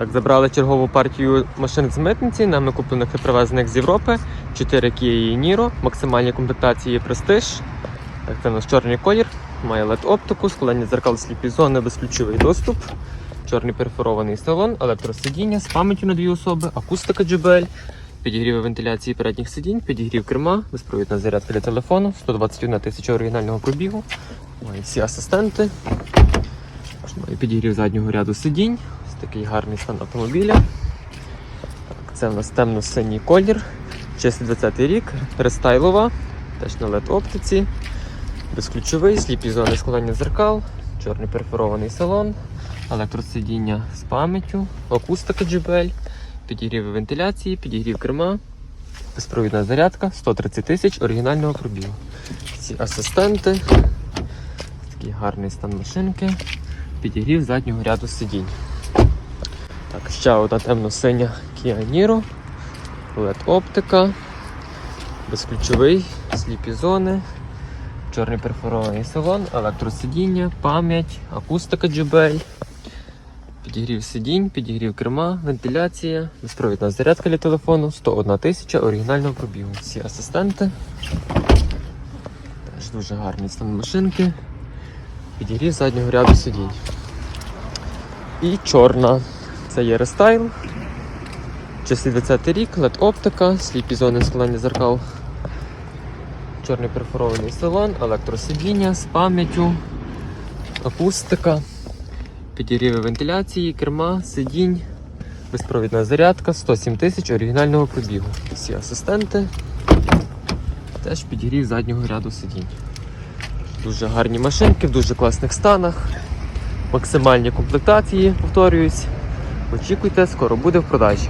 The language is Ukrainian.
Так, забрали чергову партію машин з митниці, нами куплених і привезених з Європи. 4 Kia Niro, максимальні комплектації Prestige. Так, це у нас чорний колір, має LED оптику, складання дзеркал сліпі зони, безключовий доступ, чорний перфорований салон, електросидіння з пам'яттю на дві особи, акустика JBL, підігріви вентиляції передніх сидінь, підігрів керма, безпровідна зарядка для телефону, 121 тисяча оригінального пробігу, має всі асистенти. Має підігрів заднього ряду сидінь. Такий гарний стан автомобіля. Це в нас темно-синій колір. Чистий 20 рік, рестайлова, теж на LED оптиці. Безключовий, сліпі зони складання зеркал, чорний перфорований салон, електросидіння з пам'яттю, акустика JBL, підігрів вентиляції, підігрів керма, безпровідна зарядка, 130 тисяч оригінального пробігу. Ці асистенти, такий гарний стан машинки підігрів заднього ряду сидінь. Так, ще одна темно-синя Kia Niro, LED оптика, безключовий, сліпі зони, чорний перфорований салон, електросидіння, пам'ять, акустика JBL, підігрів сидінь, підігрів керма, вентиляція, безпровідна зарядка для телефону, 101 тисяча оригінального пробігу. Всі асистенти. Теж дуже гарний стан машинки. Підігрів заднього ряду сидінь. І чорна. Це є рестайл. Часи 20 рік, LED оптика, сліпі зони складання зеркал. Чорний перфорований салон, електросидіння з пам'яттю, акустика, підігріви вентиляції, керма, сидінь, безпровідна зарядка, 107 тисяч оригінального пробігу. Всі асистенти. Теж підігрів заднього ряду сидінь. Дуже гарні машинки в дуже класних станах. Максимальні комплектації, повторююсь. Очікуйте, скоро буде в продажі.